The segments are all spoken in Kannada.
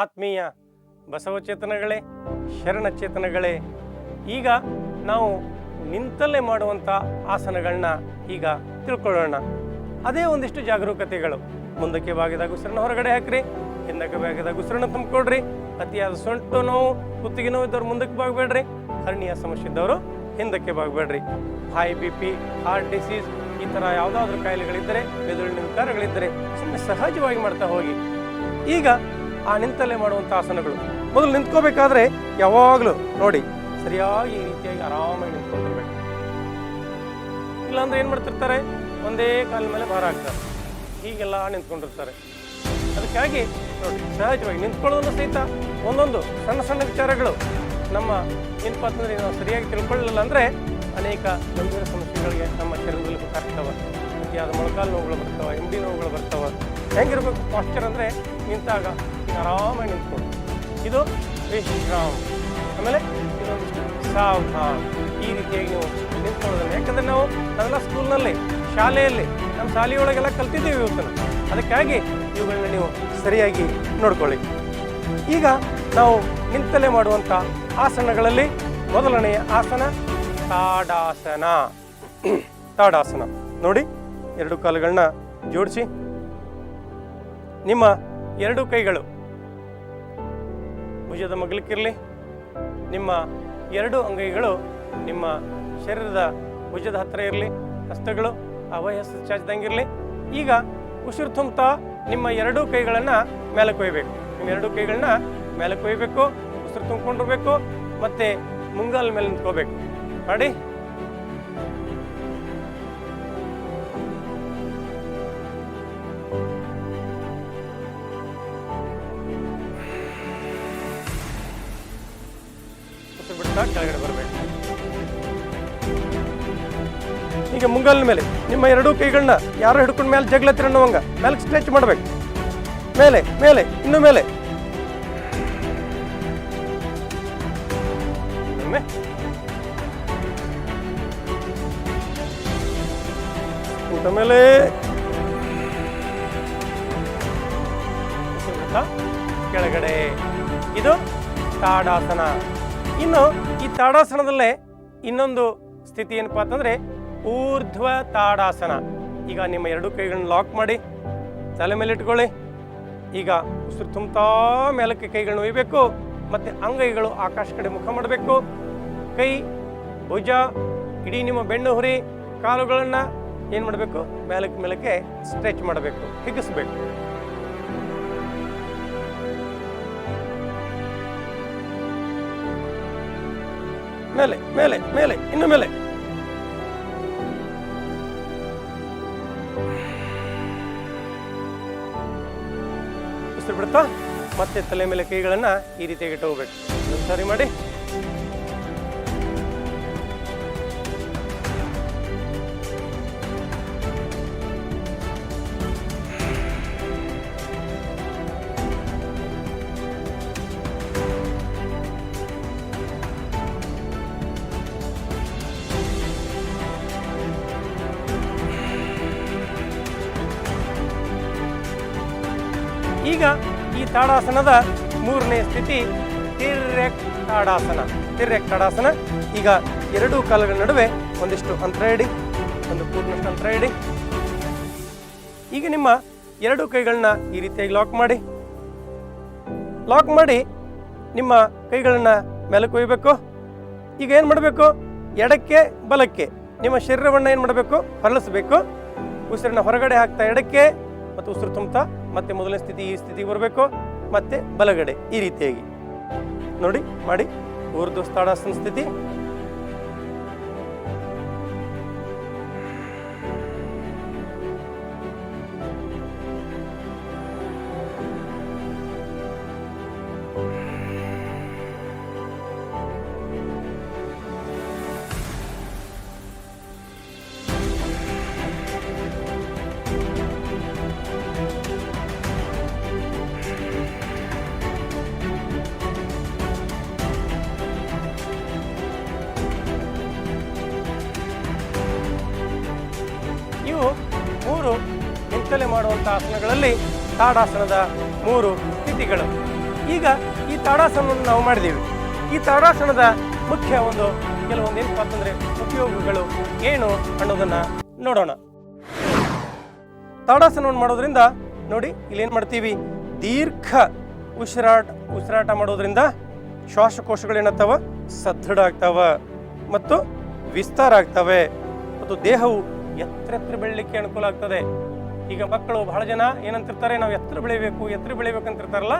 ಆತ್ಮೀಯ ಬಸವಚೇತನಗಳೇ, ಶರಣಚೇತನಗಳೇ, ಈಗ ನಾವು ನಿಂತಲ್ಲೇ ಮಾಡುವಂಥ ಆಸನಗಳನ್ನ ಈಗ ತಿಳ್ಕೊಳ್ಳೋಣ. ಅದೇ ಒಂದಿಷ್ಟು ಜಾಗರೂಕತೆಗಳು. ಮುಂದಕ್ಕೆ ಬಾಗಿದಾಗ ಉಸಿರನ್ನ ಹೊರಗಡೆ ಹಾಕ್ರಿ, ಹಿಂದಕ್ಕೆ ಬಾಗಿದಾಗ ಉಸಿರನ್ನ ತುಂಬಿಕೊಡ್ರಿ ಅತಿಯಾದ ಸೊಂಟು ನೋವು, ಕುತ್ತಿಗೆ ನೋವು ಇದ್ದವ್ರು ಮುಂದಕ್ಕೆ ಬಾಗಬೇಡ್ರಿ. ಹರ್ಣಿಯ ಸಮಸ್ಯೆ ಇದ್ದವರು ಹಿಂದಕ್ಕೆ ಬಾಗಬೇಡ್ರಿ. High B P heart disease ಈ ಥರ ಯಾವುದಾದ್ರೂ ಕಾಯಿಲೆಗಳಿದ್ದರೆ ಮೆದುಳಿನ ವಿಕಾರಗಳಿದ್ದರೆ ಸುಮ್ಮನೆ ಸಹಜವಾಗಿ ಮಾಡ್ತಾ ಹೋಗಿ. ಈಗ ಆ ನಿಂತಲ್ಲೇ ಮಾಡುವಂಥ ಆಸನಗಳು. ಮೊದಲು ನಿಂತ್ಕೋಬೇಕಾದ್ರೆ ಯಾವಾಗಲೂ ನೋಡಿ, ಸರಿಯಾಗಿ ಈ ರೀತಿಯಾಗಿ ಆರಾಮಾಗಿ ನಿಂತ್ಕೊಂಡಿರ್ಬೇಕು ಇಲ್ಲಾಂದ್ರೆ ಏನು ಮಾಡ್ತಿರ್ತಾರೆ? ಒಂದೇ ಕಾಲ ಮೇಲೆ ಭಾರ ಆಗ್ತಾರೆ ಹೀಗೆಲ್ಲ ನಿಂತ್ಕೊಂಡಿರ್ತಾರೆ. ಅದಕ್ಕಾಗಿ ನೋಡಿ, ಸಹಜವಾಗಿ ನಿಂತ್ಕೊಳ್ಳೋದನ್ನು ಸಹಿತ ಒಂದೊಂದು ಸಣ್ಣ ಸಣ್ಣ ವಿಚಾರಗಳು ನಮ್ಮ ಏನಪ್ಪ ನಾವು ಸರಿಯಾಗಿ ತಿಳ್ಕೊಳ್ಳಲಿಲ್ಲ ಅಂದರೆ ಅನೇಕ ಗಂಭೀರ ಸಮಸ್ಯೆಗಳಿಗೆ ನಮ್ಮ ಶರೀರದಲ್ಲಿ ಬೇಕಾಗ್ತವೆ ಅತಿಯಾದ ಮೊಳಕಾಲು ನೋವುಗಳು ಬರ್ತವೆ ಡಿ ನೋವುಗಳು ಬರ್ತವೆ. ಹೆಂಗಿರ್ಬೇಕು ಪಾಶ್ಚರ್ ಅಂದರೆ ನಿಂತಾಗ ಆರಾಮಾಗಿ ನಿಂತ್ಕೊಂಡು. ಇದು ವಿಶ್ರಾಮ್ ಆಮೇಲೆ ಇದೊಂದಿಷ್ಟು ಸಾವಧಾನ. ಈ ರೀತಿಯಾಗಿ ನೀವು ನಿಂತ್ಕೊಳ್ಳೋದಿಲ್ಲ ಯಾಕಂದ್ರೆ ನಾವು ನಾವೆಲ್ಲ ಸ್ಕೂಲ್ನಲ್ಲಿ, ಶಾಲೆಯಲ್ಲಿ, ನಮ್ಮ ಶಾಲೆಯೊಳಗೆಲ್ಲ ಕಲ್ತಿದ್ದೀವಿ ಇವತ್ತನ್ನು. ಅದಕ್ಕಾಗಿ ಇವುಗಳನ್ನ ನೀವು ಸರಿಯಾಗಿ ನೋಡ್ಕೊಳ್ಳಿ. ಈಗ ನಾವು ನಿಂತಲೇ ಮಾಡುವಂಥ ಆಸನಗಳಲ್ಲಿ ಮೊದಲನೆಯ ಆಸನ ತಾಡಾಸನ. ತಾಡಾಸನ. ನೋಡಿ, ಎರಡು ಕಾಲುಗಳನ್ನ ಜೋಡಿಸಿ. ನಿಮ್ಮ ಎರಡು ಕೈಗಳು. ಭುಜದ ಮಗ್ಲಿಕ್ಕಿರಲಿ, ನಿಮ್ಮ ಎರಡು ಅಂಗೈಗಳು, ನಿಮ್ಮ ಶರೀರದ ಭುಜದ ಹತ್ತಿರ ಇರಲಿ, ಹಸ್ತಗಳು ಅಭಯ ಚಾಚಿದಂಗಿರಲಿ ಈಗ ಉಸಿರು ತುಂಬುತ್ತಾ ನಿಮ್ಮ ಎರಡೂ ಕೈಗಳನ್ನು ಮೇಲೆ ಕೊಯ್ಬೇಕು. ನಿಮ್ಮ ಎರಡು ಕೈಗಳನ್ನ ಮೇಲೆ ಕೊಯ್ಬೇಕು, ಉಸಿರು ತುಂಬಿಕೊಂಡಿರ್ಬೇಕು, ಮತ್ತೆ ಮುಂಗಾಲ ಮೇಲೆ ನಿಂತ್ಕೋಬೇಕು. ಮಾಡಿ. ಈಗ ಮುಂಗಾಲಿನ ಮೇಲೆ ನಿಮ್ಮ ಎರಡೂ ಕೈಗಳನ್ನ ಯಾರು ಹಿಡ್ಕೊಂಡ ಮೇಲೆ ಜಗ್ಲತ್ತಿರ ಅನ್ನೋವಂಗ ಮೇಲೆ ಸ್ಟ್ರೆಚ್ ಮಾಡ್ಬೇಕು. ಮೇಲೆ ಮೇಲೆ, ಇನ್ನು ಮೇಲೆ. ಊಟ ಮೇಲೆ. ಕೆಳಗಡೆ. ಇದು ತಾಡಾಸನ. ಇನ್ನು ಈ ತಾಡಾಸನದಲ್ಲೇ ಇನ್ನೊಂದು ಸ್ಥಿತಿ ಏನಪ್ಪಾ ಅಂತಂದ್ರೆ ಊರ್ಧ್ವ ತಾಡಾಸನ. ಈಗ ನಿಮ್ಮ ಎರಡು ಕೈಗಳನ್ನ ಲಾಕ್ ಮಾಡಿ, ತಲೆ ಮೇಲೆ ಇಟ್ಕೊಳ್ಳಿ. ಈಗ ಉಸಿರು ತುಂಬ್ತಾ ಮೇಲಕ್ಕೆ ಕೈಗಳನ್ನ ಒಯ್ಯಬೇಕು ಮತ್ತೆ ಅಂಗೈಗಳು ಆಕಾಶ ಕಡೆ ಮುಖ ಮಾಡಬೇಕು. ಕೈ, ಭುಜ, ಇಡೀ ನಿಮ್ಮ ಬೆಣ್ಣು ಹುರಿ, ಕಾಲುಗಳನ್ನ ಏನು ಮಾಡಬೇಕು? ಮೇಲಕ್ಕೆ ಮೇಲಕ್ಕೆ ಸ್ಟ್ರೆಚ್ ಮಾಡಬೇಕು, ಹಿಗ್ಗಿಸ್ಬೇಕು. ಮೇಲೆ ಮೇಲೆ ಮೇಲೆ, ಇನ್ನು ಮೇಲೆ. ಉಸಿರು ಬಿಡ್ತಾ ಮತ್ತೆ ತಲೆ ಮೇಲೆ ಕೈಗಳನ್ನು ಈ ರೀತಿಯಾಗಿ ಇಟ್ಟು ಹೋಗ್ಬೇಕು. ಸರಿ ಮಾಡಿ. ಈಗ ಈ ತಾಡಾಸನದ ಮೂರನೇ ಸ್ಥಿತಿ, ತಿರ್ರೆಕ್ ತಾಡಾಸನ. ತಿರ್ರೆಕ್ ತಾಡಾಸನ, ಈಗ ಎರಡೂ ಕಾಲುಗಳ ನಡುವೆ ಒಂದಿಷ್ಟು ಅಂತರ ಇಡಿ, ಒಂದು ಪೂರ್ಣಷ್ಟು ಅಂತರ ಇಡಿ. ಈಗ ನಿಮ್ಮ ಎರಡು ಕೈಗಳನ್ನ ಈ ರೀತಿಯಾಗಿ ಲಾಕ್ ಮಾಡಿ. ಲಾಕ್ ಮಾಡಿ ನಿಮ್ಮ ಕೈಗಳನ್ನ ಮೇಲಕ್ಕೆ ಒಯ್ಯಬೇಕು ಈಗ ಏನು ಮಾಡಬೇಕು? ಎಡಕ್ಕೆ, ಬಲಕ್ಕೆ. ನಿಮ್ಮ ಶರೀರವನ್ನು ಏನು ಮಾಡಬೇಕು? ಹೊರಳಿಸ್ಬೇಕು. ಉಸಿರನ್ನ ಹೊರಗಡೆ ಹಾಕ್ತಾ ಎಡಕ್ಕೆ ಮತ್ತು ಉಸಿರು ತುಂಬ್ತಾ ಮತ್ತೆ ಮೊದಲನೇ ಸ್ಥಿತಿ ಈ ಸ್ಥಿತಿಗೆ ಬರಬೇಕು. ಮತ್ತೆ ಬಲಗಡೆ ಈ ರೀತಿಯಾಗಿ. ನೋಡಿ ಮಾಡಿ. ಊರ್ಧ್ವಸ್ಥಾಡಾಸನ ಸ್ಥಿತಿ. ತಾಡಾಸನದ ಮೂರು ಸ್ಥಿತಿಗಳು ಈಗ ಈ ತಾಡಾಸನವನ್ನು ನಾವು ಮಾಡಿದ್ದೀವಿ ಈ ತಾಡಾಸನದ ಮುಖ್ಯ ಒಂದು ಕೆಲವೊಂದು ಏನಪ್ಪ ಅಂತಂದರೆ ಉಪಯೋಗಗಳು ಏನು ಅನ್ನೋದನ್ನ ನೋಡೋಣ. ತಾಡಾಸನವನ್ನು ಮಾಡೋದ್ರಿಂದ ನೋಡಿ ಇಲ್ಲೇನು ಮಾಡ್ತೀವಿ? ದೀರ್ಘ ಉಸಿರಾಟ ಉಸಿರಾಟ ಮಾಡೋದ್ರಿಂದ ಶ್ವಾಸಕೋಶಗಳೇನಾಗ್ತವೆ? ಸದೃಢ ಆಗ್ತಾವ ಮತ್ತು ವಿಸ್ತಾರ ಆಗ್ತವೆ. ಮತ್ತು ದೇಹವು ಎತ್ತರ ಬೆಳಲಿಕ್ಕೆ ಅನುಕೂಲ ಆಗ್ತದೆ. ಈಗ ಮಕ್ಕಳು ಬಹಳ ಜನ ಏನಂತಿರ್ತಾರೆ, ನಾವು ಎತ್ತರ ಬೆಳಿಬೇಕು, ಎತ್ತರ ಬೆಳಿಬೇಕಂತಿರ್ತಾರಲ್ಲ,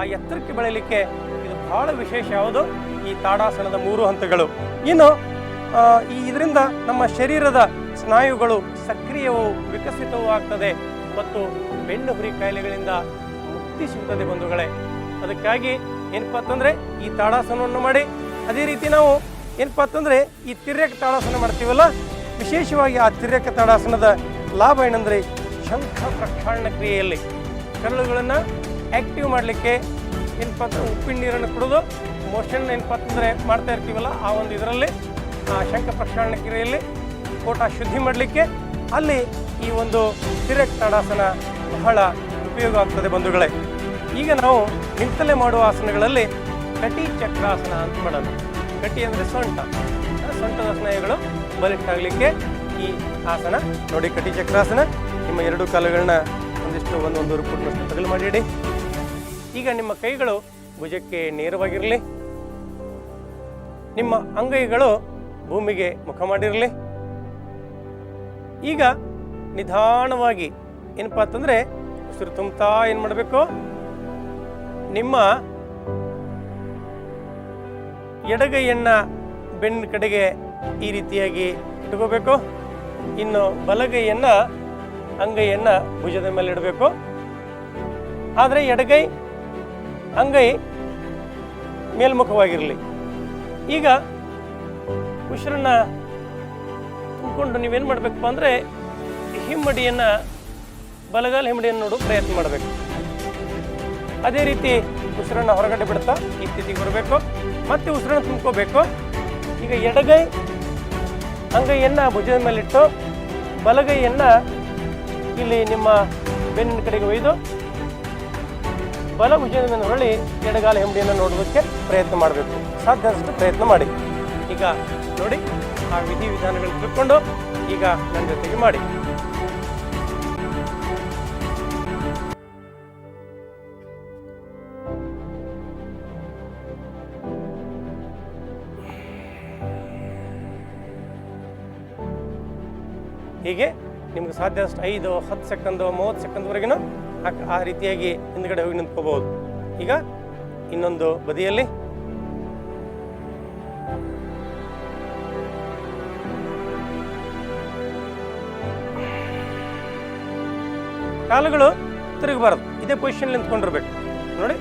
ಆ ಎತ್ತರಕ್ಕೆ ಬೆಳಿಲಿಕ್ಕೆ ಇದು ಬಹಳ ವಿಶೇಷ. ಯಾವುದು? ಈ ತಾಡಾಸನದ ಮೂರು ಹಂತಗಳು. ಇನ್ನು ಈ ಇದರಿಂದ ನಮ್ಮ ಶರೀರದ ಸ್ನಾಯುಗಳು ಸಕ್ರಿಯವೂ, ವಿಕಸಿತವೂ ಆಗ್ತದೆ ಮತ್ತು ಬೆನ್ನು ಹುರಿ ಕಾಯಿಲೆಗಳಿಂದ ಮುಕ್ತಿ ಸಿಗ್ತದೆ ಬಂಧುಗಳೇ. ಅದಕ್ಕಾಗಿ ಏನಪ್ಪಾ ಅಂತಂದರೆ, ಈ ತಾಡಾಸನವನ್ನು ಮಾಡಿ, ಅದೇ ರೀತಿ ನಾವು ಏನಪ್ಪಾ ಅಂತಂದರೆ, ಈ ತಿರ್ಯಕ ತಾಡಾಸನ ಮಾಡ್ತೀವಲ್ಲ, ವಿಶೇಷವಾಗಿ ಆ ತಿರ್ಯಕ ತಾಡಾಸನದ ಲಾಭ ಏನಂದ್ರೆ ಶಂಖ ಪ್ರಕ್ಷಾಳನ ಕ್ರಿಯೆಯಲ್ಲಿ ಕರಳುಗಳನ್ನು ಆ್ಯಕ್ಟಿವ್ ಮಾಡಲಿಕ್ಕೆ ಏನಪ್ಪಾ ಉಪ್ಪಿನ ನೀರನ್ನು ಕುಡಿದು ಮೋಷನ್ ಏನಪ್ಪ ಅಂತಂದರೆ ಮಾಡ್ತಾ ಇರ್ತೀವಲ್ಲ, ಆ ಒಂದು ಇದರಲ್ಲಿ, ಆ ಶಂಖ ಪ್ರಕ್ಷಾಳನ ಕ್ರಿಯೆಯಲ್ಲಿ ಕೋಟ ಶುದ್ಧಿ ಮಾಡಲಿಕ್ಕೆ ಅಲ್ಲಿ ಈ ಒಂದು ತಿರಕ್ ತಾಡಾಸನ ಬಹಳ ಉಪಯೋಗ ಆಗ್ತದೆ ಬಂಧುಗಳೇ. ಈಗ ನಾವು ನಿಂತಲೇ ಮಾಡುವ ಆಸನಗಳಲ್ಲಿ ಕಟಿ ಚಕ್ರಾಸನ ಅಂತ ಮಾಡೋಣ. ಕಟಿ ಅಂದರೆ ಸೊಂಟ. ಸೊಂಟದ ಸ್ನಾಯುಗಳು ಬಲಿಷ್ಠಾಗಲಿಕ್ಕೆ ಈ ಆಸನ ನೋಡಿ ಕಟಿ ಚಕ್ರಾಸನ. ನಿಮ್ಮ ಎರಡು ಕಾಲುಗಳನ್ನ ಒಂದಿಷ್ಟು ಒಂದು ಒಂದೊಂದು ಫುಟ್ನಷ್ಟು ತಗಲು ಮಾಡಿಡಿ. ಈಗ ನಿಮ್ಮ ಕೈಗಳು ಭುಜಕ್ಕೆ ನೇರವಾಗಿರಲಿ. ನಿಮ್ಮ ಅಂಗೈಗಳು ಭೂಮಿಗೆ ಮುಖ ಮಾಡಿರಲಿ. ಈಗ ನಿಧಾನವಾಗಿ ಏನಪ್ಪಾ ಅಂತಂದ್ರೆ ಉಸಿರು ತುಂಬುತ್ತಾ ಏನು ಮಾಡಬೇಕು? ನಿಮ್ಮ ಎಡಗೈಯನ್ನ ಬೆನ್ನ ಕಡೆಗೆ ಈ ರೀತಿಯಾಗಿ ಇಟ್ಕೋಬೇಕು. ಇನ್ನು ಬಲಗೈಯನ್ನ ಅಂಗೈಯನ್ನ ಭುಜದ ಮೇಲೆ ಇಡಬೇಕು. ಆದರೆ ಎಡಗೈ ಅಂಗೈ ಮೇಲ್ಮುಖವಾಗಿರಲಿ. ಈಗ ಉಸಿರನ್ನ ತುಂಬಿಕೊಂಡು ನೀವೇನು ಮಾಡಬೇಕಪ್ಪ ಅಂದರೆ ಹಿಮ್ಮಡಿಯನ್ನು, ಬಲಗಾಲ ಹಿಮ್ಮಡಿಯನ್ನು ನೋಡೋ ಪ್ರಯತ್ನ ಮಾಡಬೇಕು. ಅದೇ ರೀತಿ ಉಸಿರನ್ನು ಹೊರಗಡೆ ಬಿಡ್ತಾ ಈ ಸ್ಥಿತಿಗೆ ಬರಬೇಕು. ಮತ್ತೆ ಉಸಿರನ್ನು ತುಂಬ್ಕೋಬೇಕು. ಈಗ ಎಡಗೈ ಅಂಗೈಯನ್ನು ಭುಜದ ಮೇಲಿಟ್ಟು ಬಲಗೈಯನ್ನು ಇಲ್ಲಿ ನಿಮ್ಮ ಬೆನ್ನಿನ ಕಡೆಗೆ ಒಯ್ದು ಬಲ ಭುಜದ ಹೊರಳಿ ಎಡಗಾಲ ಹೆಂಬಡಿಯನ್ನು ನೋಡೋದಕ್ಕೆ ಪ್ರಯತ್ನ ಮಾಡಬೇಕು. ಸಾಧ್ಯ ಆದಷ್ಟು ಪ್ರಯತ್ನ ಮಾಡಿ. ಈಗ ನೋಡಿ ಆ ವಿಧಿ ವಿಧಾನಗಳನ್ನು ತಿಳ್ಕೊಂಡು ಈಗ ನನ್ನ ಜೊತೆಗೆ ಮಾಡಿ. ನಿಮ್ಗೆ ಸಾಧ್ಯ ಆದಷ್ಟು ಐದು, ಹತ್ತು ಸೆಕೆಂಡು, ಮೂವತ್ತು ಸೆಕೆಂಡ್ವರೆಗಿನ ಆ ರೀತಿಯಾಗಿ ಹಿಂದ್ಗಡೆ ಹೋಗಿ ನಿಂತ್ಕೋಬಹುದು. ಈಗ ಇನ್ನೊಂದು ಬದಿಯಲ್ಲಿ. ಕಾಲುಗಳು ತಿರುಗಬಾರದು. ಇದೇ ಪೊಸಿಷನ್ ನಿಂತ್ಕೊಂಡಿರ್ಬೇಕು. ನೋಡಿ.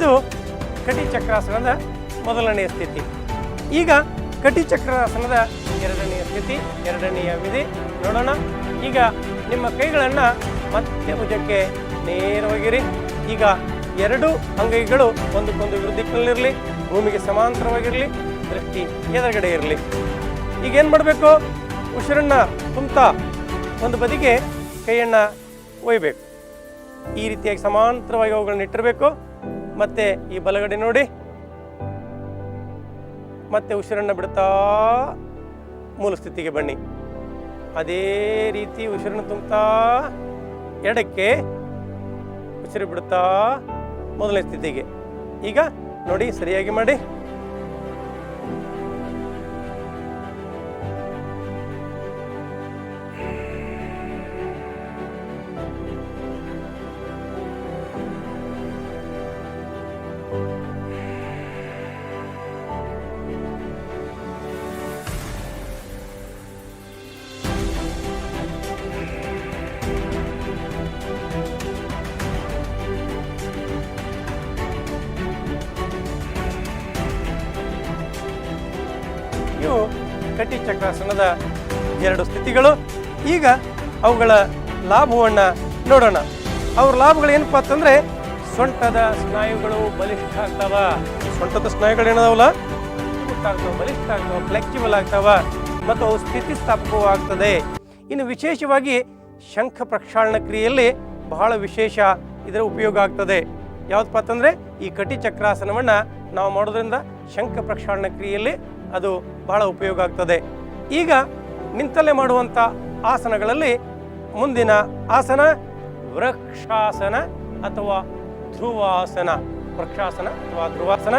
ಇದು ಕಟಿ ಚಕ್ರಾಸನದ ಮೊದಲನೆಯ ಸ್ಥಿತಿ. ಈಗ ಕಟಿ ಚಕ್ರಾಸನದ ಎರಡನೆಯ ಸ್ಥಿತಿ, ಎರಡನೆಯ ವಿಧಿ. ನೋಡೋಣ. ಈಗ ನಿಮ್ಮ ಕೈಗಳನ್ನು ಮತ್ತೆ ಭುಜಕ್ಕೆ ನೇರವಾಗಿರಿ. ಈಗ ಎರಡು ಅಂಗೈಗಳು ಒಂದಕ್ಕೊಂದು ವಿರುದ್ಧ ದಿಕ್ಕಿನಲ್ಲಿರಲಿ ಭೂಮಿಗೆ ಸಮಾಂತರವಾಗಿರಲಿ, ದೃಷ್ಟಿ ಎದುರುಗಡೆ ಇರಲಿ. ಈಗ ಏನು ಮಾಡಬೇಕು? ಉಸಿರನ್ನು ತುಂಬ್ತಾ ಒಂದು ಬದಿಗೆ ಕೈಯನ್ನು ಒಯ್ಬೇಕು. ಈ ರೀತಿಯಾಗಿ ಸಮಾಂತರವಾಗಿ ಅವುಗಳನ್ನ ಇಟ್ಟಿರಬೇಕು. ಮತ್ತೆ ಈ ಬಲಗಡೆ ನೋಡಿ. ಮತ್ತೆ ಉಸಿರನ್ನು ಬಿಡ್ತಾ ಮೂಲ ಸ್ಥಿತಿಗೆ ಬನ್ನಿ. ಅದೇ ರೀತಿ ಉಸಿರನ್ನು ತುಂಬುತ್ತಾ ಎಡಕ್ಕೆ ಉಸಿರು ಬಿಡ್ತಾ ಮೊದಲನೇ ಸ್ಥಿತಿಗೆ. ಈಗ ನೋಡಿ, ಸರಿಯಾಗಿ ಮಾಡಿ. ಅವುಗಳ ಲಾಭವನ್ನು ನೋಡೋಣ. ಅವ್ರ ಲಾಭಗಳು ಏನಪ್ಪ ಅಂತಂದರೆ ಸೊಂಟದ ಸ್ನಾಯುಗಳು ಬಲಿಷ್ಠ ಆಗ್ತಾವ. ಸೊಂಟದ ಸ್ನಾಯುಗಳು ಏನದಾವಲ್ಲ? ಆಗ್ತಾವ, ಬಲಿಷ್ಠ ಆಗ್ತಾವ ಫ್ಲೆಕ್ಸಿಬಲ್ ಆಗ್ತಾವ ಮತ್ತು ಅವು ಸ್ಥಿತಿಸ್ಥಾಪಕವೂ ಆಗ್ತದೆ. ಇನ್ನು ವಿಶೇಷವಾಗಿ ಶಂಖ ಪ್ರಕ್ಷಾಳನ ಕ್ರಿಯೆಯಲ್ಲಿ ಬಹಳ ವಿಶೇಷ ಇದರ ಉಪಯೋಗ ಆಗ್ತದೆ. ಯಾವ್ದಪ್ಪ ಅಂತಂದರೆ ಈ ಕಟಿ ಚಕ್ರಾಸನವನ್ನು ನಾವು ಮಾಡೋದ್ರಿಂದ ಶಂಖ ಪ್ರಕ್ಷಾಳನ ಕ್ರಿಯೆಯಲ್ಲಿ ಅದು ಬಹಳ ಉಪಯೋಗ ಆಗ್ತದೆ. ಈಗ ನಿಂತಲ್ಲೇ ಮಾಡುವಂಥ ಆಸನಗಳಲ್ಲಿ ಮುಂದಿನ ಆಸನ ವೃಕ್ಷಾಸನ ಅಥವಾ ಧ್ರುವಾಸನ. ವೃಕ್ಷಾಸನ ಅಥವಾ ಧ್ರುವಾಸನ.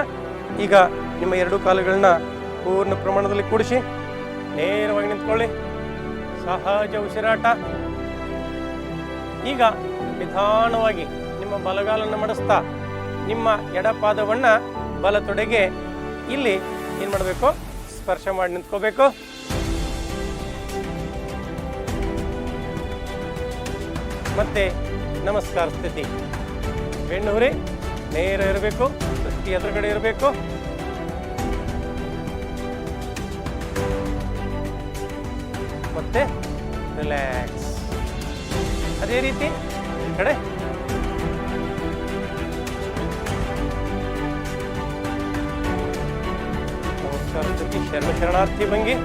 ಈಗ ನಿಮ್ಮ ಎರಡು ಕಾಲುಗಳನ್ನ ಪೂರ್ಣ ಪ್ರಮಾಣದಲ್ಲಿ ಕೂಡಿಸಿ, ನೇರವಾಗಿ ನಿಂತ್ಕೊಳ್ಳಿ. ಸಹಜ ಉಸಿರಾಟ. ಈಗ ನಿಧಾನವಾಗಿ ನಿಮ್ಮ ಬಲಗಾಲನ್ನು ಮಡಿಸ್ತಾ, ನಿಮ್ಮ ಎಡಪಾದವನ್ನ ಬಲ ತೊಡೆಗೆ ಇಲ್ಲಿ ಏನ್ ಮಾಡಬೇಕು? ಸ್ಪರ್ಶ ಮಾಡಿ ನಿಂತ್ಕೋಬೇಕು. ಮತ್ತೆ ನಮಸ್ಕಾರ ಸ್ಥಿತಿ. ಬೆಣ್ಣು ನೇರ ಇರಬೇಕು, ದೃಷ್ಟಿ ಎದುರುಗಡೆ ಇರಬೇಕು. ಮತ್ತೆ ರಿಲ್ಯಾಕ್ಸ್ ಅದೇ ರೀತಿ ಕಡೆ. ನಮಸ್ಕಾರ ಸ್ಥಿತಿ ಶರಣ ಶರಣಾರ್ಥಿ ಭಂಗಿ.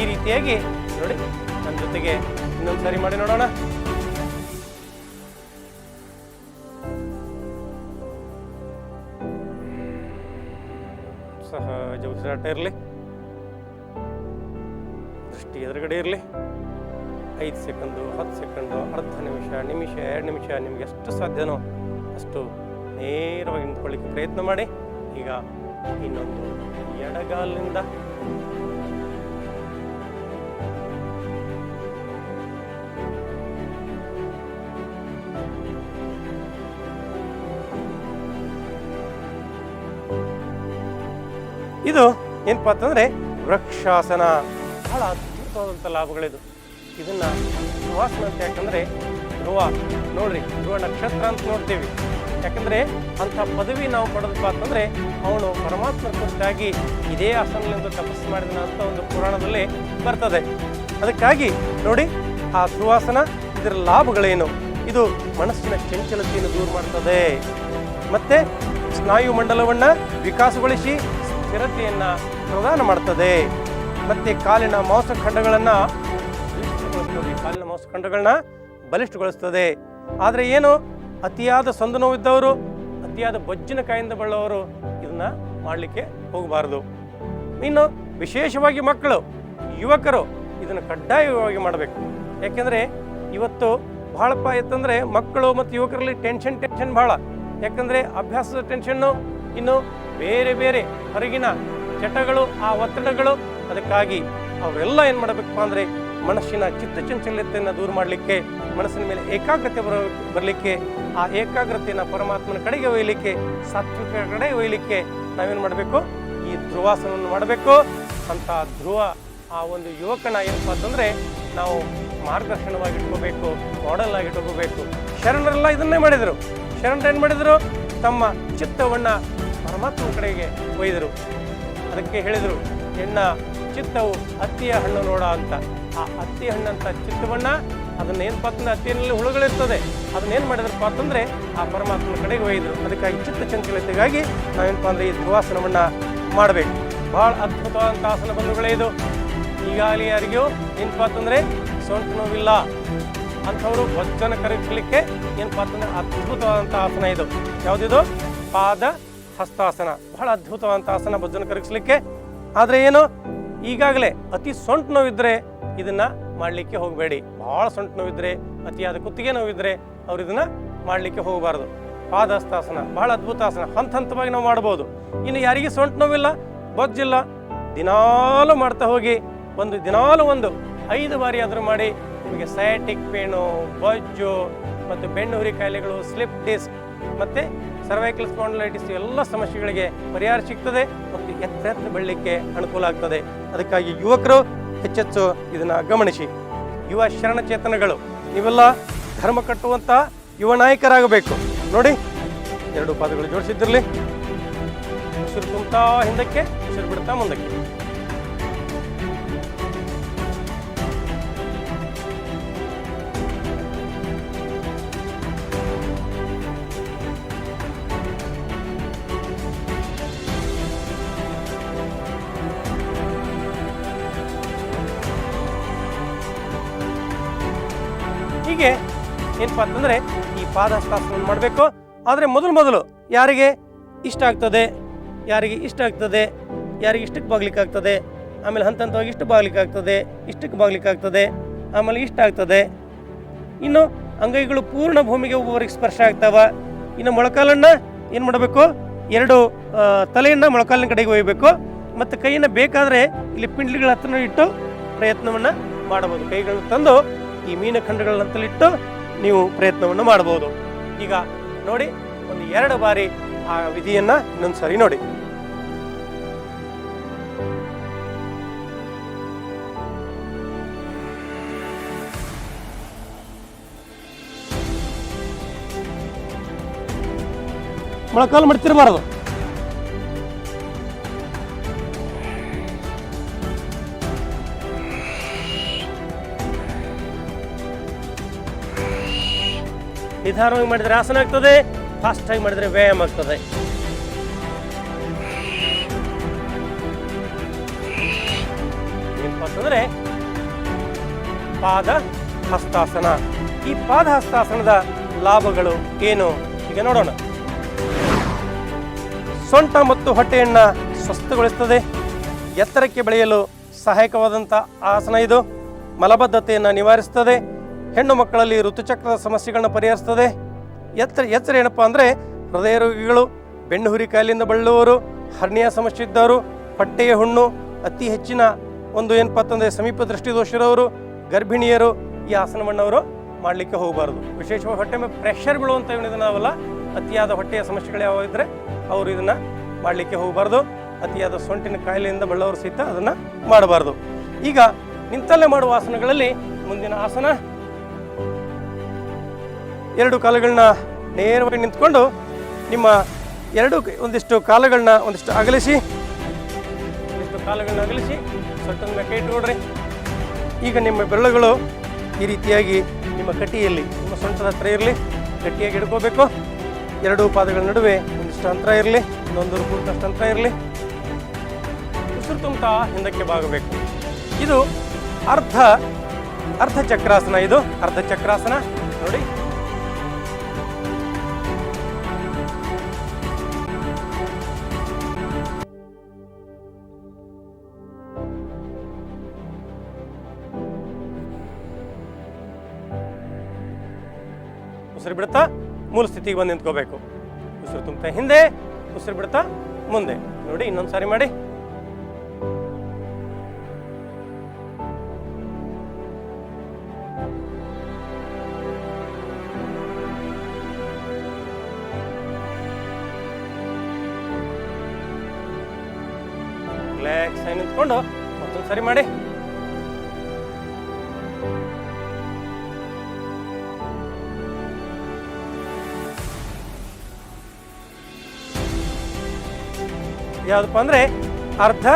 ಈ ರೀತಿಯಾಗಿ ನೋಡಿ ನನ್ನ ಜೊತೆಗೆ ಇನ್ನೊಂದು ಸಾರಿ ಮಾಡಿ ನೋಡೋಣ. ಸಹಜ ಉಸಿರಾಟ ಇರಲಿ. ದೃಷ್ಟಿ ಎದುರುಗಡೆ ಇರಲಿ. ಐದು ಸೆಕೆಂಡು, ಹತ್ತು ಸೆಕೆಂಡು, ಅರ್ಧ ನಿಮಿಷ ನಿಮಿಷ, ಎರಡು ನಿಮಿಷ, ನಿಮ್ಗೆ ಎಷ್ಟು ಸಾಧ್ಯನೋ ಅಷ್ಟು ನೇರವಾಗಿ ನಿಂತ್ಕೊಳ್ಳಿಕ್ಕೆ ಪ್ರಯತ್ನ ಮಾಡಿ. ಈಗ ಇನ್ನೊಂದು ಎಡಗಾಲಿನಿಂದ ಇದು ಏನಪ್ಪ ಅಂತಂದ್ರೆ ವೃಕ್ಷಾಸನ. ಬಹಳ ಅದ್ಭುತವಾದಂಥ ಲಾಭಗಳಿದು. ಇದನ್ನ ಸುವಾಸನ ಅಂತ ಯಾಕಂದರೆ ಧ್ರುವ, ನೋಡ್ರಿ, ಧ್ರುವ ನಕ್ಷತ್ರ ಅಂತ ನೋಡ್ತೀವಿ. ಯಾಕಂದರೆ ಅಂಥ ಪದವಿ ನಾವು ಪಡೆದಪ್ಪ ಅಂತಂದ್ರೆ ಅವನು ಪರಮಾತ್ಮ ಕುರಿತಾಗಿ ಇದೇ ಆಸನದಿಂದ ತಪಸ್ಸು ಮಾಡಿದನ ಅಂತ ಒಂದು ಪುರಾಣದಲ್ಲಿ ಬರ್ತದೆ. ಅದಕ್ಕಾಗಿ ನೋಡಿ, ಆ ಸುವಾಸನ ಇದರ ಲಾಭಗಳೇನು? ಇದು ಮನಸ್ಸಿನ ಚಂಚಲತೆಯನ್ನು ದೂರ ಮಾಡ್ತದೆ. ಮತ್ತೆ ಸ್ನಾಯು ಮಂಡಲವನ್ನ ವಿಕಾಸಗೊಳಿಸಿ ಸ್ಥಿರತೆಯನ್ನ ಪ್ರದಾನ ಮಾಡ್ತದೆ. ಮತ್ತು ಕಾಲಿನ ಮಾಂಸಖಂಡಗಳನ್ನು ಕಾಲಿನ ಮಾಂಸಖಂಡಗಳನ್ನ ಬಲಿಷ್ಠಗೊಳಿಸ್ತದೆ. ಆದರೆ ಏನು? ಅತಿಯಾದ ಸಂದು ನೋವಿದ್ದವರು, ಅತಿಯಾದ ಬೊಜ್ಜಿನ ಕಾಯಿಂದ ಬಳ್ಳವರು ಇದನ್ನು ಮಾಡಲಿಕ್ಕೆ ಹೋಗಬಾರದು. ಇನ್ನು ವಿಶೇಷವಾಗಿ ಮಕ್ಕಳು, ಯುವಕರು ಇದನ್ನು ಕಡ್ಡಾಯವಾಗಿ ಮಾಡಬೇಕು. ಯಾಕೆಂದರೆ ಇವತ್ತು ಬಹಳಪ್ಪ ಎತ್ತಂದರೆ ಮಕ್ಕಳು ಮತ್ತು ಯುವಕರಲ್ಲಿ ಟೆನ್ಷನ್ ಟೆನ್ಷನ್ ಭಾಳ ಯಾಕಂದರೆ ಅಭ್ಯಾಸದ ಟೆನ್ಷನ್ನು ಇನ್ನು ಬೇರೆ ಬೇರೆ ಹೊರಗಿನ ಚಟಗಳು, ಆ ಒತ್ತಡಗಳು, ಅದಕ್ಕಾಗಿ ಅವರೆಲ್ಲ ಏನು ಮಾಡಬೇಕಪ್ಪ ಅಂದರೆ ಮನಸ್ಸಿನ ಚಿತ್ತ ಚಂಚಲ್ಯತೆಯನ್ನು ದೂರ ಮಾಡಲಿಕ್ಕೆ, ಮನಸ್ಸಿನ ಮೇಲೆ ಏಕಾಗ್ರತೆ ಬರ, ಬರಲಿಕ್ಕೆ, ಆ ಏಕಾಗ್ರತೆಯನ್ನು ಪರಮಾತ್ಮನ ಕಡೆಗೆ ಒಯ್ಯಲಿಕ್ಕೆ ಸಾತ್ವಿಕ ಕಡೆ ಒಯ್ಯಲಿಕ್ಕೆ ನಾವೇನು ಮಾಡಬೇಕು? ಈ ಧ್ರುವಾಸನವನ್ನು ಮಾಡಬೇಕು. ಅಂತ ಧ್ರುವ ಆ ಒಂದು ಯುವಕನ ಏನಪ್ಪ ಅಂತಂದರೆ ನಾವು ಮಾರ್ಗದರ್ಶನವಾಗಿ ಇಟ್ಕೋಬೇಕು ಮಾಡೆಲ್ ಆಗಿ ಇಟ್ಕೋಬೇಕು. ಶರಣರೆಲ್ಲ ಇದನ್ನೇ ಮಾಡಿದರು. ಶರಣರು ಏನು ಮಾಡಿದರು? ತಮ್ಮ ಚಿತ್ತವನ್ನು ಪರಮಾತ್ಮನ ಕಡೆಗೆ ಒಯ್ದರು. ಅದಕ್ಕೆ ಹೇಳಿದರು, ಹೆಣ್ಣ ಚಿತ್ತವು ಹತ್ತಿಯ ಹಣ್ಣು ನೋಡ ಅಂತ. ಆ ಹತ್ತಿ ಹಣ್ಣಂತ ಚಿತ್ತವನ್ನ ಅದನ್ನ ಏನಪ್ಪ ಅಂತಂದ್ರೆ ಹತ್ತಿಯಲ್ಲಿ ಹುಳುಗಳಿರ್ತದೆ, ಅದನ್ನೇನು ಮಾಡಿದ್ರಪ್ಪ ಅಂತಂದರೆ ಆ ಪರಮಾತ್ಮನ ಕಡೆಗೆ ಒಯ್ದರು. ಅದಕ್ಕಾಗಿ ಚಿತ್ತ ಚಂಚಲತೆಗಾಗಿ ನಾವೇನಪ್ಪ ಅಂದರೆ ಈ ಧ್ರುವಾಸನವನ್ನು ಮಾಡಬೇಕು. ಭಾಳ ಅದ್ಭುತವಾದಂಥ ಆಸನ ಬಂಧುಗಳೇ ಇದು. ಈಗಾಗಲೇ ಯಾರಿಗೂ ಏನಪ್ಪ ಅಂತಂದರೆ ಸೊಂಟು ನೋವಿಲ್ಲ ಅಂಥವರು ಭಕ್ತನ ಕರೆಸಲಿಕ್ಕೆ ಏನಪ್ಪ ಅಂತಂದ್ರೆ ಅದ್ಭುತವಾದಂಥ ಆಸನ ಇದು. ಯಾವುದಿದು? ಪಾದ ಹಸ್ತಾಸನ, ಬಹಳ ಅದ್ಭುತವಾದಂಥ ಆಸನ ಭಜನ ಕರಗಿಸ್ಲಿಕ್ಕೆ. ಆದರೆ ಏನು? ಈಗಾಗಲೇ ಅತಿ ಸೊಂಟು ನೋವಿದ್ದರೆ ಇದನ್ನು ಮಾಡಲಿಕ್ಕೆ ಹೋಗಬೇಡಿ. ಭಾಳ ಸೊಂಟು ನೋವಿದ್ದರೆ ಅತಿಯಾದ ಕುತ್ತಿಗೆ ನೋವಿದ್ದರೆ ಅವ್ರು ಇದನ್ನು ಮಾಡಲಿಕ್ಕೆ ಹೋಗಬಾರ್ದು. ಪಾದ ಹಸ್ತಾಸನ ಬಹಳ ಅದ್ಭುತ ಆಸನ ಹಂತ ಹಂತವಾಗಿ ನಾವು ಮಾಡ್ಬೋದು. ಇನ್ನು ಯಾರಿಗೆ ಸೊಂಟು ನೋವಿಲ್ಲ, ಬೊಜ್ಜಿಲ್ಲ, ದಿನಾಲು ಮಾಡ್ತಾ ಹೋಗಿ ಒಂದು ದಿನಾಲು ಒಂದು ಐದು ಬಾರಿ ಆದರೂ ಮಾಡಿ, ನಿಮಗೆ ಸಯಾಟಿಕ್ ಪೇನು ಬೊಜ್ಜು, ಮತ್ತು ಬೆನ್ನು ಹುರಿ ಕಾಯಿಲೆಗಳು ಸ್ಲಿಪ್ ಡಿಸ್ಕ್ ಮತ್ತು ಸರ್ವೈಕಲ್ ಸ್ಪಾಂಡಲೈಟಿಸ್ ಎಲ್ಲ ಸಮಸ್ಯೆಗಳಿಗೆ ಪರಿಹಾರ ಸಿಗ್ತದೆ ಮತ್ತು ಎತ್ತೆತ್ತ ಬೆಳಲಿಕ್ಕೆ ಅನುಕೂಲ ಆಗ್ತದೆ. ಅದಕ್ಕಾಗಿ ಯುವಕರು ಹೆಚ್ಚೆಚ್ಚು ಇದನ್ನು ಗಮನಿಸಿ. ಯುವ ಶರಣಚೇತನಗಳು, ನೀವೆಲ್ಲ ಧರ್ಮ ಕಟ್ಟುವಂಥ ಯುವ ನಾಯಕರಾಗಬೇಕು. ನೋಡಿ, ಎರಡು ಪಾದಗಳು ಜೋಡಿಸಿದ್ದಿರಲಿ. ಉಸಿರು ತುಂಬ್ತಾ ಹಿಂದಕ್ಕೆ, ಉಸಿರು ಬಿಡ್ತಾ ಮುಂದಕ್ಕೆ. ಏನಪ್ಪ ಅಂತಂದರೆ ಈ ಪಾದಹಸ್ತಾಸನವನ್ನು ಮಾಡಬೇಕು? ಆದರೆ ಮೊದಲು ಮೊದಲು ಯಾರಿಗೆ ಇಷ್ಟ ಆಗ್ತದೆ? ಯಾರಿಗೆ ಇಷ್ಟ ಆಗ್ತದೆ? ಯಾರಿಗೆ ಇಷ್ಟಕ್ಕೆ ಬಾಗ್ಲಿಕ್ಕಾಗ್ತದೆ ಆಮೇಲೆ ಹಂತ ಹಂತವಾಗಿ ಇಷ್ಟು ಬಾಗ್ಲಿಕ್ಕಾಗ್ತದೆ ಇಷ್ಟಕ್ಕೆ ಬಾಗ್ಲಿಕ್ಕಾಗ್ತದೆ ಆಮೇಲೆ ಇಷ್ಟ ಆಗ್ತದೆ. ಇನ್ನು ಅಂಗೈಗಳು ಪೂರ್ಣ ಭೂಮಿಗೆ ಒಬ್ಬೊಬ್ಬರಿಗೆ ಸ್ಪರ್ಶ ಆಗ್ತಾವ. ಇನ್ನು ಮೊಳಕಾಲನ್ನು ಏನು ಮಾಡಬೇಕು? ಎರಡು ತಲೆಯನ್ನು ಮೊಳಕಾಲಿನ ಕಡೆಗೆ ಒಯ್ಯಬೇಕು ಮತ್ತು ಕೈಯನ್ನು ಬೇಕಾದರೆ ಇಲ್ಲಿ ಪಿಂಡ್ಲಿಗಳ ಹತ್ರ ಇಟ್ಟು ಪ್ರಯತ್ನವನ್ನು ಮಾಡಬಹುದು. ಕೈಗಳನ್ನು ತಂದು ಈ ಮೀನಖಂಡಗಳನ್ನಂತಲಿಟ್ಟು ನೀವು ಪ್ರಯತ್ನವನ್ನು ಮಾಡಬಹುದು. ಈಗ ನೋಡಿ, ಒಂದು ಎರಡು ಬಾರಿ ಆ ವಿಧಿಯನ್ನು ಇನ್ನೊಂದು ಸಾರಿ ನೋಡಿ. ಮೊಳಕಾಲು ಮಾಡ್ತಿರಬಾರದು ನಿಧಾನವಾಗಿ ಮಾಡಿದರೆ ಆಸನ ಆಗ್ತದೆ ಫಾಸ್ಟ್ ಆಗಿ ಮಾಡಿದರೆ ವ್ಯಾಯಾಮ ಆಗ್ತದೆ. ಏನಪ್ಪ ಅಂತಂದ್ರೆ ಪಾದ ಹಸ್ತಾಸನ. ಈ ಪಾದ ಹಸ್ತಾಸನದ ಲಾಭಗಳು ಏನು? ಈಗ ನೋಡೋಣ. ಸೊಂಟ ಮತ್ತು ಹೊಟ್ಟೆಯನ್ನು ಸ್ವಸ್ಥಗೊಳಿಸ್ತದೆ. ಎತ್ತರಕ್ಕೆ ಬೆಳೆಯಲು ಸಹಾಯಕವಾದಂಥ ಆಸನ ಇದು. ಮಲಬದ್ಧತೆಯನ್ನು ನಿವಾರಿಸ್ತದೆ. ಹೆಣ್ಣು ಮಕ್ಕಳಲ್ಲಿ ಋತುಚಕ್ರದ ಸಮಸ್ಯೆಗಳನ್ನ ಪರಿಹರಿಸ್ತದೆ. ಎತ್ತರ ಎಚ್ಚರ ಏನಪ್ಪ ಅಂದರೆ ಹೃದಯ ರೋಗಿಗಳು ಬೆಣ್ಣು ಹುರಿ ಕಾಯಿಲೆಯಿಂದ ಬಳಲುವವರು, ಹರ್ನಿಯ ಸಮಸ್ಯೆ ಇದ್ದವರು, ಹೊಟ್ಟೆಯ ಹುಣ್ಣು, ಅತಿ ಹೆಚ್ಚಿನ ಒಂದು ಏನಪ್ಪ ಅಂತಂದರೆ ಸಮೀಪ ದೃಷ್ಟಿದೋಷಿರೋರು ಗರ್ಭಿಣಿಯರು ಈ ಆಸನವನ್ನು ಅವರು ಮಾಡಲಿಕ್ಕೆ ಹೋಗಬಾರದು. ವಿಶೇಷವಾಗಿ ಹೊಟ್ಟೆ ಮೇಲೆ ಪ್ರೆಷರ್ ಬೀಳುವಂಥ ಏನಿದೆ ನಾವಲ್ಲ, ಅತಿಯಾದ ಹೊಟ್ಟೆಯ ಸಮಸ್ಯೆಗಳು ಯಾವ ಇದ್ದರೆ ಅವರು ಇದನ್ನು ಮಾಡಲಿಕ್ಕೆ ಹೋಗಬಾರ್ದು. ಅತಿಯಾದ ಸೊಂಟಿನ ಕಾಯಿಲೆಯಿಂದ ಬಳ್ಳವರು ಸಹಿತ ಅದನ್ನು ಮಾಡಬಾರ್ದು. ಈಗ ನಿಂತಲ್ಲೇ ಮಾಡುವ ಆಸನಗಳಲ್ಲಿ ಮುಂದಿನ ಆಸನ ಎರಡು ಕಾಲುಗಳನ್ನ ನೇರವಾಗಿ ನಿಂತ್ಕೊಂಡು ನಿಮ್ಮ ಎರಡು ಒಂದಿಷ್ಟು ಕಾಲುಗಳನ್ನ ಒಂದಿಷ್ಟು ಅಗಲಿಸಿ, ಒಂದಿಷ್ಟು ಕಾಲುಗಳನ್ನ ಅಗಲಿಸಿ ಸೊಟ್ಟನ್ನು ಕೈ ಇಟ್ಕೊಡ್ರಿ ಈಗ ನಿಮ್ಮ ಬೆರಳುಗಳು ಈ ರೀತಿಯಾಗಿ ನಿಮ್ಮ ಕಟಿಯಲ್ಲಿ ನಿಮ್ಮ ಸೊಂಟದ ಹತ್ರ ಇರಲಿ, ಗಟ್ಟಿಯಾಗಿ ಹಿಡ್ಕೋಬೇಕು. ಎರಡು ಪಾದಗಳ ನಡುವೆ ಒಂದಿಷ್ಟು ಅಂತರ ಇರಲಿ, ಇನ್ನೊಂದು ಪೂರ್ತಷ್ಟು ಅಂತರ ಇರಲಿ. ಉಸಿರು ತುಂಬ್ತಾ ಹಿಂದಕ್ಕೆ ಬಾಗಬೇಕು. ಇದು ಅರ್ಧ ಅರ್ಧ ಚಕ್ರಾಸನ ಇದು, ಅರ್ಧ ಚಕ್ರಾಸನ. ನೋಡಿ. ಉಸಿರು ಬಿಡ್ತಾ ಮೂಲ ಸ್ಥಿತಿಗೆ ಬಂದು ನಿಂತ್ಕೋಬೇಕು. ಉಸಿರು ತುಂಬ್ತಾ ಹಿಂದೆ, ಉಸಿರು ಬಿಡ್ತಾ ಮುಂದೆ. ನೋಡಿ, ಇನ್ನೊಂದು ಸಾರಿ ಮಾಡಿ. ನಿಂತ್ಕೊಂಡು ಮತ್ತೊಂದು ಸರಿ ಮಾಡಿ. ಯಾವುದಪ್ಪ ಅಂದರೆ ಅರ್ಧ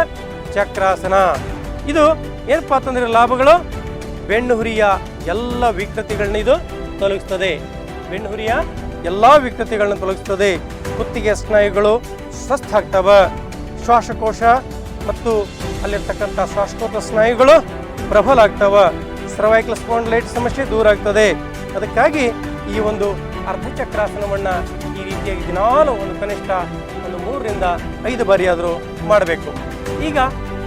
ಚಕ್ರಾಸನ. ಇದು ಏನಪ್ಪ ಅಂತಂದ್ರೆ ಲಾಭಗಳು? ಬೆಣ್ಣು ಹುರಿಯ ಎಲ್ಲ ವಿಕೃತಿಗಳನ್ನ ಇದು ತೊಲಗಿಸ್ತದೆ. ಬೆಣ್ಣು ಹುರಿಯ ಎಲ್ಲ ವಿಕೃತಿಗಳನ್ನ ತೊಲಗಿಸ್ತದೆ. ಕುತ್ತಿಗೆ ಸ್ನಾಯುಗಳು ಸ್ವಸ್ಥ ಆಗ್ತವ. ಶ್ವಾಸಕೋಶ ಮತ್ತು ಅಲ್ಲಿರ್ತಕ್ಕಂಥ ಶ್ವಾಸಕೋಶ ಸ್ನಾಯುಗಳು ಪ್ರಬಲ ಆಗ್ತವೆ. ಸರ್ವೈಕಲ್ ಸ್ಪಾಂಡ್ಲೈಟ್ ಸಮಸ್ಯೆ ದೂರ ಆಗ್ತದೆ. ಅದಕ್ಕಾಗಿ ಈ ಒಂದು ಅರ್ಧಚಕ್ರಾಸನವನ್ನು ಈ ರೀತಿಯಾಗಿ ದಿನಾಲೂ ಒಂದು ಕನಿಷ್ಠ ಮೂರರಿಂದ ಐದು ಬಾರಿಯಾದರೂ ಮಾಡಬೇಕು. ಈಗ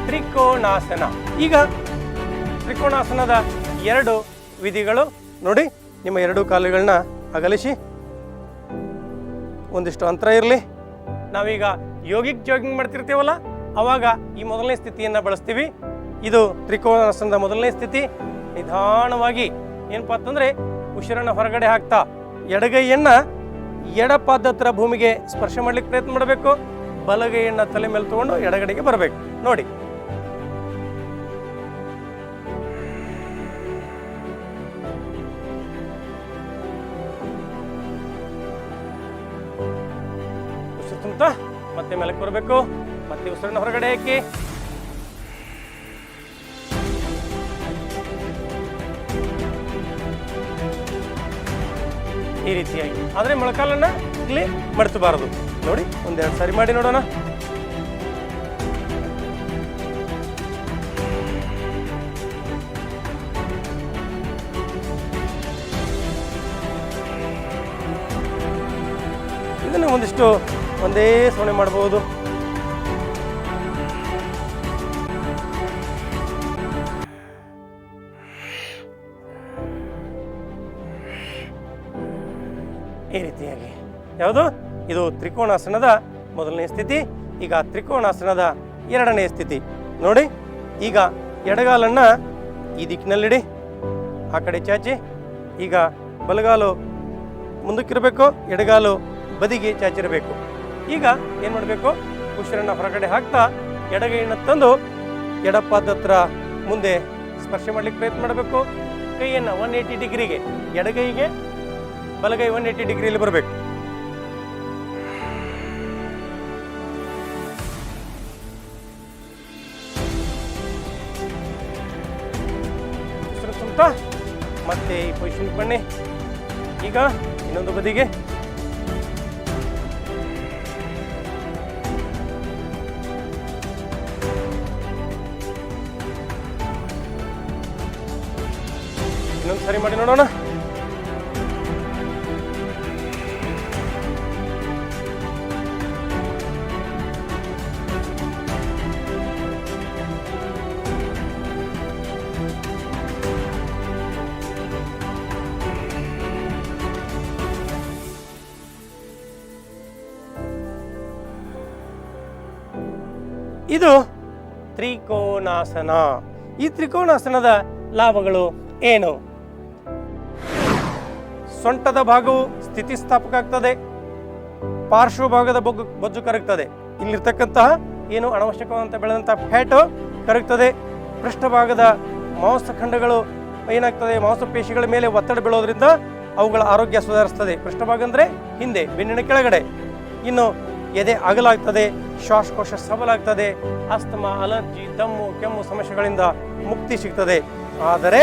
ತ್ರಿಕೋಣಾಸನ. ಈಗ ತ್ರಿಕೋಣಾಸನದ ಎರಡು ವಿಧಿಗಳು ನೋಡಿ, ನಿಮ್ಮ ಎರಡು ಕಾಲುಗಳನ್ನ ಅಗಲಿಸಿ. ಒಂದಿಷ್ಟು ಅಂತರ ಇರಲಿ. ನಾವೀಗ ಯೋಗಿಕ್ ಜಾಗಿಂಗ್ ಮಾಡ್ತಿರ್ತೀವಲ್ಲ ಆವಾಗ ಈ ಮೊದಲನೇ ಸ್ಥಿತಿಯನ್ನು ಬಳಸ್ತೀವಿ. ಇದು ತ್ರಿಕೋಣಾಸನದ ಮೊದಲನೇ ಸ್ಥಿತಿ. ನಿಧಾನವಾಗಿ. ಏನಪ್ಪಾ ಅಂತಂದರೆ, ಉಸಿರನ್ನು ಹೊರಗಡೆ ಹಾಕ್ತಾ, ಎಡಗೈಯನ್ನ ಎಡಪಾದ ಹತ್ರ ಭೂಮಿಗೆ ಸ್ಪರ್ಶ ಮಾಡ್ಲಿಕ್ಕೆ ಪ್ರಯತ್ನ ಮಾಡಬೇಕು. ಬಲಗೈಯನ್ನ ತಲೆ ಮೇಲೆ ತಗೊಂಡು ಎಡಗಡೆಗೆ ಬರಬೇಕು. ನೋಡಿ. ಮತ್ತೆ ಮೇಲಕ್ಕೆ ಬರಬೇಕು. ಮತ್ತೆ ಉಸಿರನ್ನ ಹೊರಗಡೆ ಹಾಕಿ. ಈ ರೀತಿಯಾಗಿ. ಆದರೆ ಮೊಳಕಾಲನ್ನ ಇಲ್ಲಿ ಮಡಿಸಬಾರದು ನೋಡಿ, ಒಂದೆರಡು ಸಾರಿ ಮಾಡಿ ನೋಡೋಣ. ಇದನ್ನು ಒಂದಿಷ್ಟು ಒಂದೇ ಸೋಣೆ ಮಾಡಬಹುದು ಯಾವುದು? ಇದು ತ್ರಿಕೋಣಾಸನದ ಮೊದಲನೇ ಸ್ಥಿತಿ, ಈಗ ತ್ರಿಕೋಣಾಸನದ ಎರಡನೇ ಸ್ಥಿತಿ. ನೋಡಿ, ಈಗ ಎಡಗಾಲನ್ನ ಈ ದಿಕ್ಕಿನಲ್ಲಿಡಿ, ಆ ಕಡೆ ಚಾಚಿ, ಈಗ ಬಲಗಾಲು ಮುಂದಕ್ಕಿರಬೇಕು, ಎಡಗಾಲು ಬದಿಗೆ ಚಾಚಿರಬೇಕು. ಈಗ ಏನು ಮಾಡಬೇಕು? ಉಸಿರನ್ನು ಹೊರಗಡೆ ಹಾಕ್ತಾ ಎಡಗೈನ ತಂದು ಎಡಪ್ಪಾದ ಹತ್ರ ಮುಂದೆ ಸ್ಪರ್ಶ ಮಾಡಲಿಕ್ಕೆ ಪ್ರಯತ್ನ ಮಾಡಬೇಕು. ಕೈಯನ್ನು ಒನ್ ಏಯ್ಟಿ ಡಿಗ್ರಿಗೆ, ಎಡಗೈಗೆ ಬಲಗೈ ಒನ್ ಏಯ್ಟಿ ಡಿಗ್ರಿಯಲ್ಲಿ ಬರಬೇಕು. ಈಗ ಇನ್ನೊಂದು ಬದಿಗೆ. ಇನ್ನೊಂದು ಸರಿ ಮಾಡಿ ನೋಡೋಣ. ಇದು ತ್ರಿಕೋನಾಸನ. ಈ ತ್ರಿಕೋನಾಸನದ ಲಾಭಗಳು ಏನು? ಸೊಂಟದ ಭಾಗವು ಸ್ಥಿತಿಸ್ಥಾಪಕ ಆಗ್ತದೆ ಪಾರ್ಶ್ವ ಭಾಗದ ಬೊಗ್ಗು ಬೊಜ್ಜು ಕರಗ್ತದೆ. ಇಲ್ಲಿರ್ತಕ್ಕಂತಹ ಏನು ಅನವಶ್ಯಕವಾದಂಥ ಬೆಳೆದಂಥ ಫ್ಯಾಟು ಕರಗ್ತದೆ. ಪೃಷ್ಠಭಾಗದ ಮಾಂಸಖಂಡಗಳು ಏನಾಗ್ತದೆ? ಮಾಂಸಪೇಶಿಗಳ ಮೇಲೆ ಒತ್ತಡ ಬೀಳೋದ್ರಿಂದ ಅವುಗಳ ಆರೋಗ್ಯ ಸುಧಾರಿಸ್ತದೆ. ಪೃಷ್ಠಭಾಗ ಅಂದರೆ ಹಿಂದೆ, ಬೆನ್ನಿನ ಕೆಳಗಡೆ. ಇನ್ನು ಎದೆ ಅಗಲಾಗ್ತದೆ, ಶ್ವಾಸಕೋಶ ಸಬಲಾಗ್ತದೆ, ಅಸ್ತಮ, ಅಲರ್ಜಿ, ದಮ್ಮು, ಕೆಮ್ಮು ಸಮಸ್ಯೆಗಳಿಂದ ಮುಕ್ತಿ ಸಿಗ್ತದೆ. ಆದರೆ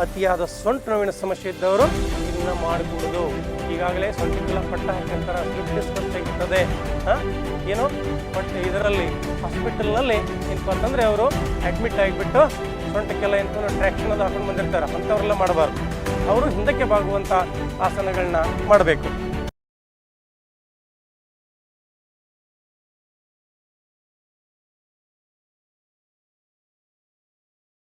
ಅತಿಯಾದ ಸೊಂಟು ನೋವಿನ ಸಮಸ್ಯೆ ಇದ್ದವರು ಇದನ್ನ ಮಾಡಬಹುದು ಈಗಾಗಲೇ ಸೊಂಟಕ್ಕೆಲ್ಲ ಪಟ್ಟ ಡಿಸ್ಕ್ ತೆಗಿತದೆ ಏನು? ಬಟ್ ಇದರಲ್ಲಿ ಹಾಸ್ಪಿಟಲ್ನಲ್ಲಿ ಏನಪ್ಪ ಅಂತಂದರೆ ಅವರು ಅಡ್ಮಿಟ್ ಆಗಿಬಿಟ್ಟು ಸೊಂಟಕ್ಕೆಲ್ಲ ಏನಪ್ಪ ಟ್ರ್ಯಾಕ್ಷನ್ ಅದು ಹಾಕೊಂಡು ಬಂದಿರ್ತಾರೆ. ಅಂಥವ್ರೆಲ್ಲ ಮಾಡಬಾರ್ದು. ಅವರು ಹಿಂದಕ್ಕೆ ಬಾಗುವಂಥ ಆಸನಗಳನ್ನ ಮಾಡಬೇಕು.